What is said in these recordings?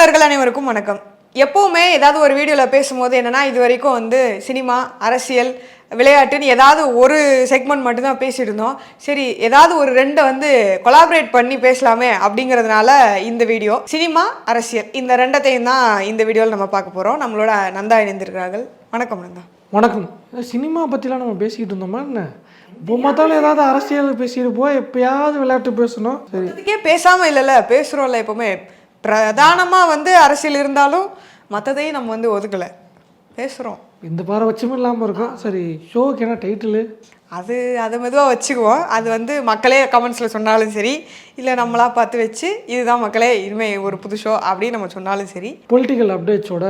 தமிழர்கள் அனைவருக்கும் வணக்கம். எப்பவுமே ஏதாவது ஒரு வீடியோவில் பேசும்போது என்னன்னா இது வரைக்கும் வந்து சினிமா அரசியல் விளையாட்டுன்னு ஏதாவது ஒரு செக்மெண்ட் மட்டும்தான் பேசிட்டு இருந்தோம் சரி ஏதாவது ஒரு ரெண்டை வந்து கொலாபரேட் பண்ணி பேசலாமே அப்படிங்கிறதுனால இந்த வீடியோ. சினிமா அரசியல் இந்த ரெண்டத்தையும் தான் இந்த வீடியோவில் நம்ம பார்க்க போகிறோம் நம்மளோட நந்தா இணைந்திருக்கிறார்கள். வணக்கம் நந்தா. வணக்கம். சினிமா பற்றிலாம் நம்ம பேசிக்கிட்டு இருந்தோமா என்ன? இப்போ பார்த்தாலும் ஏதாவது அரசியல் பேசிட்டு போய் எப்பயாவது விளையாட்டு பேசணும். சரி. பேசாமல் இல்லைல்ல பேசுகிறோம்ல எப்பவுமே. பிரதானமாக வந்து அரசியல் இருந்தாலும் மற்றதையும் நம்ம வந்து ஒதுக்கலை. பேசுகிறோம் இந்த பாரபட்சமும் இல்லாமல் இருக்கும் சரி ஷோவுக்கு என்ன டைட்டிலு அது அதை மெதுவாக வச்சுக்குவோம். அது வந்து மக்களே கமெண்ட்ஸில் சொன்னாலும் சரி இல்லை நம்மளா பார்த்து வச்சு இதுதான் மக்களே இனிமேல் ஒரு புது ஷோ அப்படின்னு நம்ம சொன்னாலும் சரி. பொலிட்டிக்கல் அப்டேட்ஸோட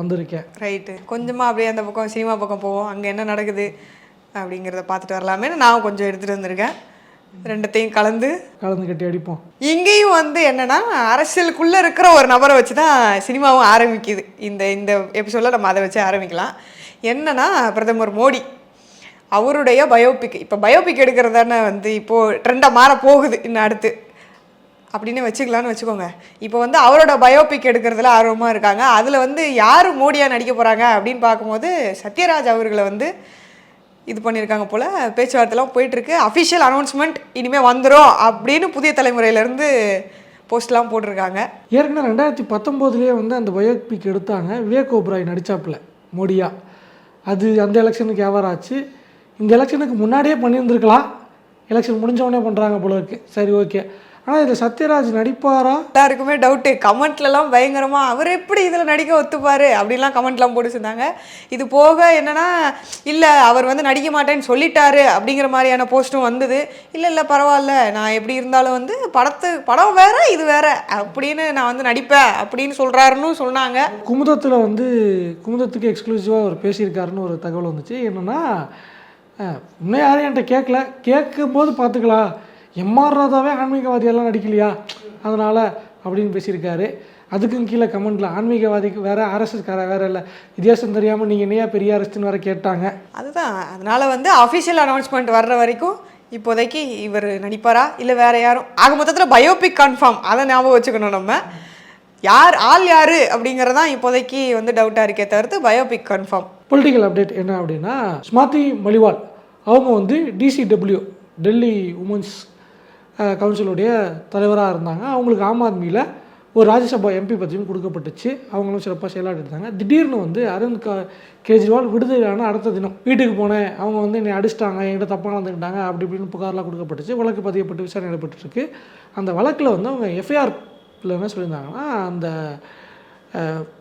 வந்திருக்கேன். ரைட்டு கொஞ்சமாக அப்படியே அந்த பக்கம் சினிமா பக்கம் போவோம். அங்கே என்ன நடக்குது அப்படிங்கிறத பார்த்துட்டு வரலாமேன்னு நான் கொஞ்சம் எடுத்துகிட்டு வந்திருக்கேன். ரெண்டத்தையும் கலந்து கலந்து கட்டி அடிப்போம். இங்கேயும் வந்து என்னன்னா அரசியலுக்குள்ளே இருக்கிற ஒரு நபரை வச்சு தான் சினிமாவும் ஆரம்பிக்குது. இந்த இந்த எபிசோடில் நம்ம அதை வச்சு ஆரம்பிக்கலாம். என்னன்னா பிரதமர் மோடி அவருடைய பயோபிக் இப்போ பயோபிக் எடுக்கிறது தானே வந்து இப்போது ட்ரெண்டாக மாற போகுது இன்னும் அடுத்து. அப்படின்னு வச்சுக்கலான்னு வச்சுக்கோங்க. இப்போ வந்து அவரோட பயோபிக் எடுக்கிறதுல ஆர்வமாக இருக்காங்க. அதில் வந்து யார் மோடியாக நடிக்க போகிறாங்க அப்படின்னு பார்க்கும்போது சத்யராஜ் அவர்களை வந்து இது பண்ணியிருக்காங்க போல். பேச்சுவார்த்தைலாம் போயிட்டுருக்கு. அஃபிஷியல் அனௌன்ஸ்மெண்ட் இனிமேல் வந்துடும் அப்படின்னு புதிய தலைமுறையிலேருந்து போஸ்ட்லாம் போட்டிருக்காங்க. ஏற்கனவே ரெண்டாயிரத்தி பத்தொம்போதுலேயே வந்து அந்த பயோபிக் எடுத்தாங்க. விவேக் ஓப்ராய் நடிச்சாப்புல மோடியா. அது அந்த எலெக்ஷனுக்கு வியாபாரம் ஆச்சு. இந்த எலெக்ஷனுக்கு முன்னாடியே பண்ணியிருந்துருக்கலாம். எலெக்ஷன் முடிஞ்சவொடனே பண்ணுறாங்க போல இருக்குது சரி ஓகே. ஆனால் இதில் சத்யராஜ் நடிப்பாரா? எல்லாருக்குமே டவுட்டு கமெண்ட்லலாம் பயங்கரமாக அவர் எப்படி இதில் நடிக்க ஒத்துப்பார்? அப்படிலாம் கமெண்ட்லாம் போட்டு சொன்னாங்க இது போக என்னன்னா இல்லை அவர் வந்து நடிக்க மாட்டேன்னு சொல்லிட்டாரு அப்படிங்கிற மாதிரியான போஸ்ட்டும் வந்தது. இல்லை இல்லை பரவாயில்ல. நான் எப்படி இருந்தாலும் வந்து படத்து படம் வேற இது வேற. அப்படின்னு நான் வந்து நடிப்பேன் அப்படின்னு சொல்கிறாருன்னு சொன்னாங்க. குமுதத்தில் வந்து குமுதத்துக்கு எக்ஸ்க்ளூசிவாக அவர் பேசியிருக்காருன்னு ஒரு தகவல் வந்துச்சு. என்னென்னா இன்னும் யாரும் என்கிட்ட கேட்கல கேட்கும்போது பார்த்துக்கலாம். எம்ஆர் ராதாவே ஆன்மீகவாதியெல்லாம் நடிக்கலையா? அதனால் அப்படின்னு பேசியிருக்காரு. அதுக்கும் கீழே கமெண்ட்டில் ஆன்மீகவாதிக்கு வேறு ஆர்எஸ்எஸ்கார வேறு இல்லை. வித்தியாசம் தெரியாமல் நீங்கள் என்னையா பெரிய அரசுன்னு வேறு கேட்டாங்க. அதுதான். அதனால வந்து அஃபிஷியல் அனௌன்ஸ்மெண்ட் வர்ற வரைக்கும் இப்போதைக்கு இவர் நடிப்பாரா? இல்லை வேற யாரும்? ஆக மொத்தத்தில் பயோபிக் கன்ஃபார்ம் அதை ஞாபகம் வச்சுக்கணும் நம்ம. யார் ஆள் யாரு அப்படிங்கிறதான் இப்போதைக்கு வந்து டவுட்டாக இருக்கே தவிர்த்து பயோபிக் கன்ஃபார்ம் பொலிட்டிக்கல் அப்டேட் என்ன அப்படின்னா ஸ்மார்த்தி மலிவால். அவங்க வந்து டிசிடபிள்யூ டெல்லி உமன்ஸ் கவுன்சிலுடைய தலைவராக இருந்தாங்க. அவங்களுக்கு ஆம் ஆத்மியில் ஒரு ராஜ்யசபா எம்பி பதவியும் கொடுக்கப்பட்டுச்சு. அவங்களும் சிறப்பாக செயலாட்டிருந்தாங்க திடீர்னு வந்து அரவிந்த் கா கெஜ்ரிவால் விடுதலையான அடுத்த தினம் வீட்டுக்கு போனேன். அவங்க வந்து என்னை அடிச்சிட்டாங்க என்கிட்ட தப்பாக நடந்துக்கிட்டாங்க அப்படி இப்படின்னு புகார்லாம் கொடுக்கப்பட்டுச்சு. வழக்கு பதியப்பட்டு விசாரணை நடைபெற்றுருக்கு. அந்த வழக்கில் வந்து அவங்க எஃப்ஐஆர் என்ன சொல்லியிருந்தாங்கன்னா அந்த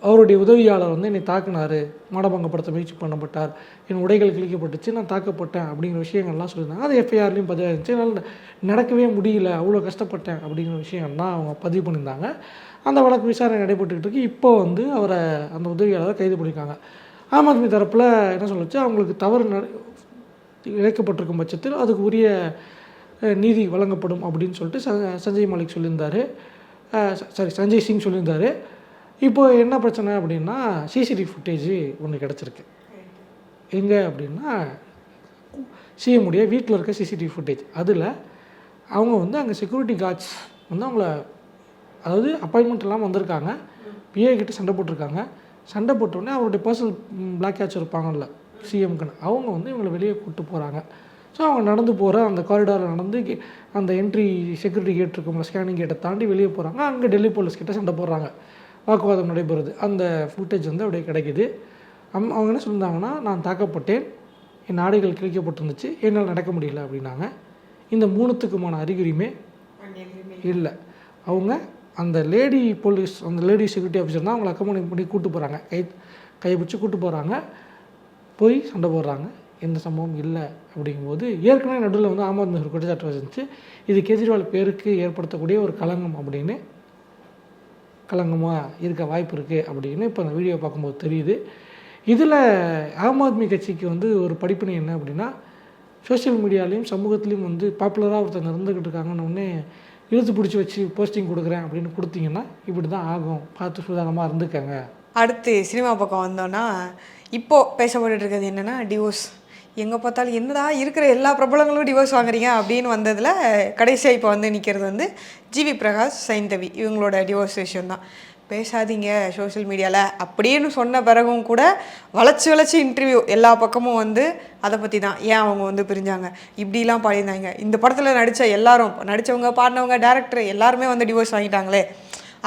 அவருடைய உதவியாளர் வந்து என்னை தாக்குனாரு. மாடபங்கப்படுத்த முயற்சி பண்ணப்பட்டார். என் உடைகள் கிழிக்கப்பட்டுச்சு நான் தாக்கப்பட்டேன் அப்படிங்கிற விஷயங்கள்லாம் சொல்லியிருந்தாங்க. அது எஃப்ஐஆர்லேயும் பதிவாக இருந்துச்சு என்னால் நடக்கவே முடியல அவ்வளோ கஷ்டப்பட்டேன் அப்படிங்கிற விஷயங்கள்லாம் அவங்க பதிவு பண்ணியிருந்தாங்க. அந்த வழக்கு விசாரணை நடைபெற்றுக்கிட்டு இருக்கு. இப்போ வந்து அவரை அந்த உதவியாளரை கைது பண்ணியிருக்காங்க. ஆம் ஆத்மி தரப்பில் என்ன சொல்லுச்சு? அவங்களுக்கு தவறு இழைக்கப்பட்டிருக்கும் பட்சத்தில் அதுக்கு உரிய நீதி வழங்கப்படும் அப்படின்னு சொல்லிட்டு ச- சஞ்சய் மாலிக் சொல்லியிருந்தார். சாரி சஞ்சய் சிங் சொல்லியிருந்தார். இப்போ என்ன பிரச்சனை அப்படின்னா சிசிடிவி ஃபுட்டேஜ் ஒன்று கிடச்சிருக்கு. எங்கே அப்படின்னா சிஎம் வீட்டில் இருக்க சிசிடிவி ஃபுட்டேஜ் அதில் அவங்க வந்து அங்கே செக்யூரிட்டி கார்ட்ஸ் வந்து அவங்கள அதாவது அப்பாயின்மெண்ட் இல்லாமல் வந்திருக்காங்க. பிஏ கிட்ட சண்டை போட்டிருக்காங்க. சண்டை போட்டோடனே அவருடைய பர்சனல் பிளாக் கேட்ச் இருப்பாங்கல்ல சிஎம்க்குன்னு அவங்க வந்து இவங்களை வெளியே கூப்பிட்டு போகிறாங்க ஸோ அவங்க நடந்து போகிற அந்த காரிடாரில் நடந்து கே- அந்த என்ட்ரி செக்யூரிட்டி கேட் இருக்கும்ல ஸ்கேனிங் கேட்டை தாண்டி வெளியே போகிறாங்க அங்கே டெல்லி போலீஸ் கிட்ட சண்டை போடுறாங்க. வாக்குவாதம் நடைபெறுது. அந்த ஃபுட்டேஜ் வந்து அப்படியே கிடைக்குது. அம் அவங்க என்ன சொல்லியிருந்தாங்கன்னா நான் தாக்கப்பட்டேன். என் ஆடைகள் கிழிக்கப்பட்டிருந்துச்சு. என்னால் நடக்க முடியல அப்படின்னாங்க. இந்த மூணுத்துக்குமான அறிகுறியுமே இல்லை. அவங்க அந்த லேடி போலீஸ் அந்த லேடி செக்யூரிட்டி ஆஃபீஸர் தான் அவங்களை அக்கமணி பண்ணி கூட்டு போகிறாங்க கை கையை பிடிச்சி கூட்டு போகிறாங்க போய் சண்டை போடுறாங்க. எந்த சம்பவம் இல்லை அப்படிங்கும்போது ஏற்கனவே நடுவில் வந்து ஆம் ஆத்மி குற்றச்சாட்டு வந்துச்சு இது கெஜ்ரிவால் பேருக்கு ஏற்படுத்தக்கூடிய ஒரு களங்கம் அப்படின்னு களங்கமாக இருக்க வாய்ப்பு இருக்குது அப்படின்னு இப்போ அந்த வீடியோ பார்க்கும்போது தெரியுது. இதில் ஆம் ஆத்மி கட்சிக்கு வந்து ஒரு படிப்பினை என்ன அப்படின்னா சோஷியல் மீடியாலையும் சமூகத்துலேயும் வந்து பாப்புலராக ஒருத்தர் இருந்துக்கிட்டு இருக்காங்கன்னொடனே இழுத்து பிடிச்சி வச்சு போஸ்டிங் கொடுக்குறேன் அப்படின்னு கொடுத்தீங்கன்னா இப்படி தான் ஆகும். பார்த்து சுதாரணமாக இருந்துக்கங்க. அடுத்து சினிமா பக்கம் வந்தோன்னா இப்போ பேசப்பட்டு இருக்கிறது என்னென்னா டிவோர்ஸ் எங்கே பார்த்தாலும் என்னடா இருக்கிற எல்லா பிரபலங்களும் டிவோர்ஸ் வாங்குறீங்க அப்படின்னு வந்ததில் கடைசியாக இப்போ வந்து நிற்கிறது வந்து ஜிவி பிரகாஷ் சைந்தவி. இவங்களோட டிவோர்ஸ் விஷயம் தான் பேசாதீங்க சோஷியல் மீடியாவில் அப்படின்னு சொன்ன பிறகும் கூட வளைச்சு வளைச்சு இன்டர்வியூ எல்லா பக்கமும் வந்து அதை பற்றி தான் ஏன் அவங்க வந்து பிரிஞ்சாங்க? இப்படிலாம் பாடியிருந்தாங்க. இந்த படத்தில் நடித்த எல்லாரும் நடித்தவங்க பாடினவங்க டேரக்டர் எல்லாருமே வந்து டிவோர்ஸ் வாங்கிட்டாங்களே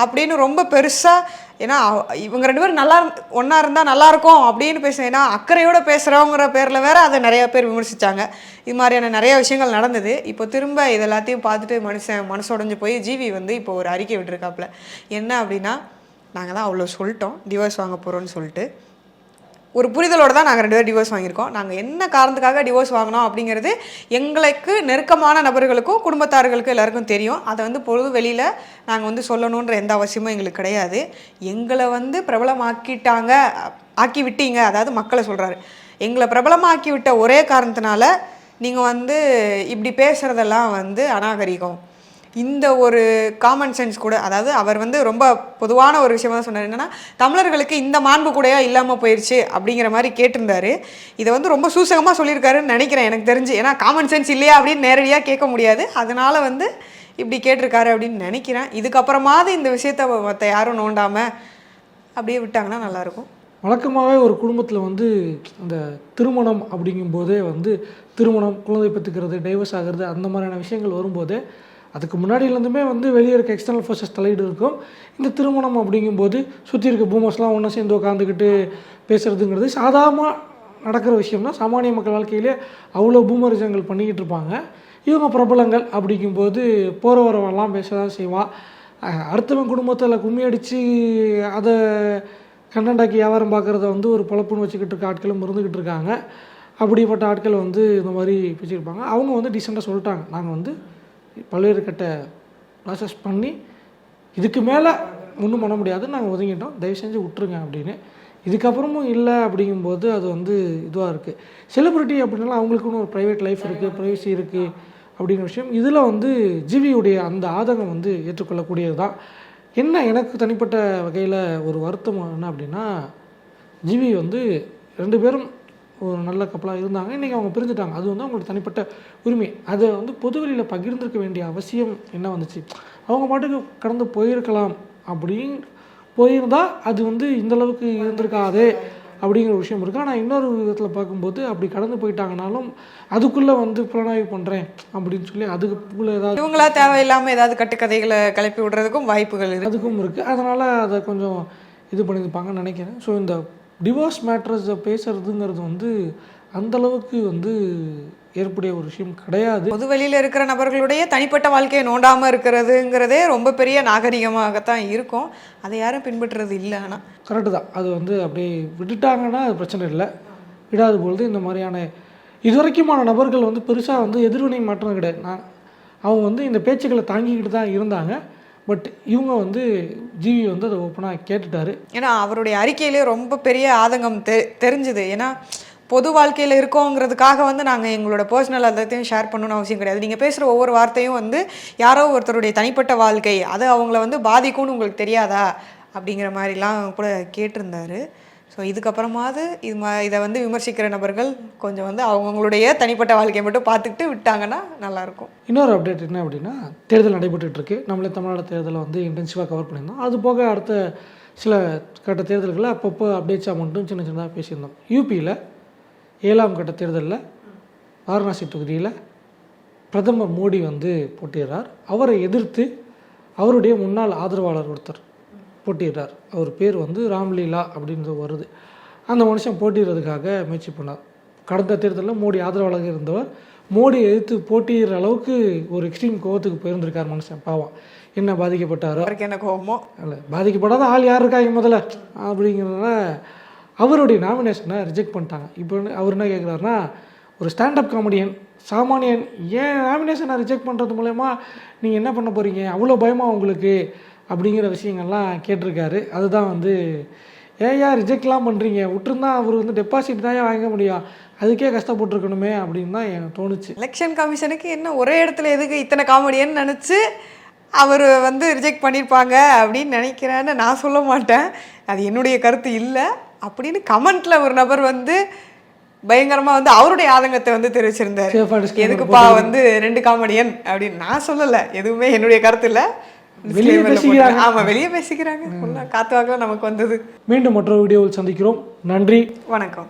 அப்படின்னு ரொம்ப பெருசாக ஏன்னா அவ- இவங்க ரெண்டு பேரும் நல்லா ஒன்றா இருந்தால் நல்லாயிருக்கும் அப்படின்னு பேசுனேன் ஏன்னா அக்கறையோட பேசுகிறவங்கிற பேரில் வேற அதை நிறைய பேர் விமர்சித்தாங்க இது மாதிரியான நிறைய விஷயங்கள் நடந்தது. இப்போ திரும்ப இது எல்லாத்தையும் பார்த்துட்டு மனுஷன் மனசுடைஞ்சு போய் ஜிவி வந்து இப்போ ஒரு அறிக்கை விட்டுருக்காப்புல. என்ன அப்படின்னா நாங்கள் தான் அவ்வளோ சொல்லிட்டோம். டிவோர்ஸ் வாங்க போகிறோன்னு சொல்லிட்டு. ஒரு புரிதலோடு தான் நாங்கள் ரெண்டு பேரும் டிவோர்ஸ் வாங்கியிருக்கோம். நாங்கள் என்ன காரணத்துக்காக டிவோர்ஸ் வாங்கினோம் அப்படிங்கிறது எங்களுக்கு நெருக்கமான நபர்களுக்கும் குடும்பத்தார்களுக்கும் எல்லாருக்கும் தெரியும். அதை வந்து பொழுது வெளியில் நாங்கள் வந்து சொல்லணுன்ற எந்த அவசியமும் எங்களுக்கு கிடையாது. எங்களை வந்து பிரபலமாக்கிட்டாங்க ஆக்கி விட்டீங்க அதாவது மக்களை சொல்கிறாரு எங்களை பிரபலமாக்கி விட்ட ஒரே காரணத்தினால நீங்கள் வந்து இப்படி பேசுகிறதெல்லாம் வந்து அநாகரிகம். இந்த ஒரு காமன் சென்ஸ் கூட அதாவது அவர் வந்து ரொம்ப பொதுவான ஒரு விஷயமா தான் சொன்னார். என்னென்னா தமிழர்களுக்கு இந்த மாண்பு கூடையா இல்லாமல் போயிடுச்சு அப்படிங்கிற மாதிரி கேட்டிருந்தாரு. இதை வந்து ரொம்ப சூசகமாக சொல்லியிருக்காருன்னு நினைக்கிறேன் எனக்கு தெரிஞ்சு. ஏன்னா காமன் சென்ஸ் இல்லையா அப்படின்னு நேரடியாக கேட்க முடியாது. அதனால் வந்து இப்படி கேட்டிருக்காரு அப்படின்னு நினைக்கிறேன். இதுக்கப்புறமாவது இந்த விஷயத்த மற்ற யாரும் நோண்டாமல் அப்படியே விட்டாங்கன்னா நல்லாயிருக்கும். வழக்கமாகவே ஒரு குடும்பத்தில் வந்து அந்த திருமணம் அப்படிங்கும்போதே வந்து திருமணம் குழந்தை பெற்றுக்கிறது டைவர்ஸ் ஆகிறது அந்த மாதிரியான விஷயங்கள் வரும்போதே அதுக்கு முன்னாடியிலேருந்துமே வந்து வெளியே இருக்க எக்ஸ்டர்னல் ஃபோர்ஸஸ் தலையீடு இருக்கும். இந்த திருமணம் அப்படிங்கும்போது சுற்றி இருக்க பூமர்ஸ்லாம் ஒன்றா சேர்ந்து உட்காந்துக்கிட்டு பேசுகிறதுங்கிறது சாதாரணமாக நடக்கிற விஷயம் தான் சாமானிய மக்கள் வாழ்க்கையிலே அவ்வளோ பூமரிஜங்கள் பண்ணிக்கிட்டு இருப்பாங்க. இவங்க பிரபலங்கள் அப்படிங்கும்போது போகிற வரவெல்லாம் பேச தான் செய்வான் அடுத்தவன் குடும்பத்தில் கும்மி அடித்து அதை கண்டண்டாக்கி வியாபாரம் பார்க்குறத வந்து ஒரு பொழப்புன்னு வச்சுக்கிட்டு இருக்க ஆட்களும் இருந்துக்கிட்டு இருக்காங்க. அப்படிப்பட்ட ஆட்கள் வந்து இந்த மாதிரி பேசியிருப்பாங்க. அவங்க வந்து டீசெண்டாக சொல்லிட்டாங்க. நாங்கள் வந்து பல்வேறு கட்ட ப்ராசஸ் பண்ணி இதுக்கு மேலே ஒன்றும் பண்ண முடியாது. நாங்கள் ஒதுங்கிட்டோம். தயவு செஞ்சு விட்டுருங்க அப்படின்னு. இதுக்கப்புறமும் இல்லை அப்படிங்கும்போது அது வந்து இதுவாக இருக்குது செலிப்ரிட்டி அப்படின்னாலும் அவங்களுக்குன்னு ஒரு ப்ரைவேட் லைஃப் இருக்குது ப்ரைவசி இருக்குது அப்படிங்கிற விஷயம். இதில் வந்து ஜிவியுடைய அந்த ஆதங்கம் வந்து ஏற்றுக்கொள்ளக்கூடியது தான் என்ன எனக்கு தனிப்பட்ட வகையில் ஒரு வருத்தம் என்ன அப்படின்னா ஜிவி வந்து ரெண்டு பேரும் ஒரு நல்ல கப்பலாக இருந்தாங்க. இன்றைக்கி அவங்க பிரிஞ்சுட்டாங்க. அது வந்து அவங்களோட தனிப்பட்ட உரிமை. அதை வந்து பொதுவெளியில் பகிர்ந்திருக்க வேண்டிய அவசியம் என்ன வந்துச்சு? அவங்க பாட்டுக்கு கடந்து போயிருக்கலாம். அப்படின்னு போயிருந்தா அது வந்து இந்த அளவுக்கு இருந்திருக்காதே அப்படிங்கிற விஷயம் இருக்குது ஆனால் இன்னொரு விதத்தில் பார்க்கும்போது அப்படி கடந்து போயிட்டாங்கனாலும் அதுக்குள்ளே வந்து புலனாய்வு பண்ணுறேன் அப்படின்னு சொல்லி அதுக்குள்ளே ஏதாவது இவங்களா தேவையில்லாமல் ஏதாவது கட்டுக்கதைகளை கிளப்பி விடுறதுக்கும் வாய்ப்புகள் இருக்குது அதுக்கும் இருக்குது அதனால் அதை கொஞ்சம் இது பண்ணியிருப்பாங்கன்னு நினைக்கிறேன். ஸோ இந்த டிவோர்ஸ் மேட்ரஸை பேசுறதுங்கிறது வந்து அந்த அளவுக்கு வந்து ஏற்புடைய ஒரு விஷயம் கிடையாது. பொது வெளியில் இருக்கிற நபர்களுடைய தனிப்பட்ட வாழ்க்கையை நோண்டாமல் இருக்கிறதுங்கிறதே ரொம்ப பெரிய நாகரிகமாகத்தான் இருக்கும். அதை யாரும் பின்பற்றுறது இல்லை ஆனால் கரெக்டு தான். அது வந்து அப்படியே விட்டுட்டாங்கன்னா அது பிரச்சனை இல்லை. விடாத பொழுது இந்த மாதிரியான இதுவரைக்குமான நபர்கள் வந்து பெருசாக வந்து எதிர்வினை மாற்றம் கிடையாது. நான் அவங்க வந்து இந்த பேச்சுக்களை தாங்கிக்கிட்டு தான் இருந்தாங்க. பட் இவங்க வந்து ஜிவி வந்து அதை ஓப்பனாக கேட்டுட்டாரு. ஏன்னா அவருடைய அறிக்கையிலே ரொம்ப பெரிய ஆதங்கம் தெ தெரிஞ்சுது. ஏன்னா பொது வாழ்க்கையில் இருக்கோங்கிறதுக்காக வந்து நாங்கள் எங்களோட பர்சனல் எல்லாத்தையும் ஷேர் பண்ணணும்னு அவசியம் கிடையாது. நீங்கள் பேசுகிற ஒவ்வொரு வார்த்தையும் வந்து யாரோ ஒருத்தருடைய தனிப்பட்ட வாழ்க்கை அது அவங்கள வந்து பாதிக்கும்னு உங்களுக்கு தெரியாதா? அப்படிங்கிற மாதிரிலாம் கூட கேட்டிருந்தாரு. ஸோ இதுக்கப்புறமாவது இது மா இதை வந்து விமர்சிக்கிற நபர்கள் கொஞ்சம் வந்து அவங்கவுங்களுடைய தனிப்பட்ட வாழ்க்கையை மட்டும் பார்த்துக்கிட்டு விட்டாங்கன்னா நல்லாயிருக்கும். இன்னொரு அப்டேட் என்ன அப்படின்னா தேர்தல் நடைபெற்றுட்டு இருக்கு நம்மளே தமிழ்நாடு தேர்தலை வந்து இன்டென்சிவாக கவர் பண்ணியிருந்தோம். அது போக அடுத்த சில கட்ட தேர்தல்களில் அப்பப்போ அப்டேட்ஸாக மட்டும் சின்ன சின்னதாக பேசியிருந்தோம். யூபியில் ஏழாம் கட்ட தேர்தலில் வாரணாசி தொகுதியில் பிரதமர் மோடி வந்து போட்டியிடுறார். அவரை எதிர்த்து அவருடைய முன்னாள் ஆதரவாளர் ஒருத்தர். போட்டியிடுறார். அவர் பேர் வந்து ராம்லீலா அப்படின்றது வருது. அந்த மனுஷன் போட்டியிடுறதுக்காக முயற்சி பண்ணார். கடந்த தேர்தலில் மோடி ஆதரவாளராக இருந்தவர் மோடியை எதிர்த்து போட்டியிடுற அளவுக்கு ஒரு எக்ஸ்ட்ரீம் கோவத்துக்கு போயிருந்திருக்கார் மனுஷன் பாவம். என்ன பாதிக்கப்பட்டாரோ? என்ன கோபமோ அல்ல பாதிக்கப்படாத ஆள் யார் இருக்காங்க முதல்ல? அப்படிங்கிறதுனால அவருடைய நாமினேஷனை ரிஜெக்ட் பண்ணிட்டாங்க. இப்போ அவர் என்ன கேட்குறாருன்னா ஒரு ஸ்டாண்டப் காமெடியன் சாமானியன் ஏன் நாமினேஷனை ரிஜெக்ட் பண்ணுறது மூலயமா நீங்கள் என்ன பண்ண போகிறீங்க அவ்வளோ பயமா உங்களுக்கு. அப்படிங்கிற விஷயங்கள்லாம் கேட்டிருக்காரு. அதுதான் வந்து ஏயா ரிஜெக்ட்லாம் பண்ணுறீங்க விட்டுருந்தா அவர் வந்து டெபாசிட் தான் ஏன் வாங்க முடியும். அதுக்கே கஷ்டப்பட்டுருக்கணுமே அப்படின்னு தான் எனக்கு தோணுச்சு. எலெக்ஷன் கமிஷனுக்கு என்ன ஒரே இடத்துல எதுக்கு இத்தனை காமெடியன்னு நினச்சி அவர் வந்து ரிஜெக்ட் பண்ணியிருப்பாங்க அப்படின்னு நினைக்கிறேன்னு நான் சொல்ல மாட்டேன். அது என்னுடைய கருத்து இல்லை. அப்படின்னு கமெண்ட்டில் ஒரு நபர் வந்து பயங்கரமாக வந்து அவருடைய ஆதங்கத்தை வந்து தெரிவிச்சிருந்தார். எதுக்குப்பா வந்து ரெண்டு காமெடியன் அப்படின்னு நான் சொல்லலை. எதுவுமே என்னுடைய கருத்து இல்லை. வெளியே பேசிக்கிறாங்க. ஆமா வெளியே பேசிக்கிறாங்க. காத்து வாக்குல நமக்கு வந்தது. மீண்டும் மற்றொரு வீடியோவில் சந்திக்கிறோம். நன்றி. வணக்கம்.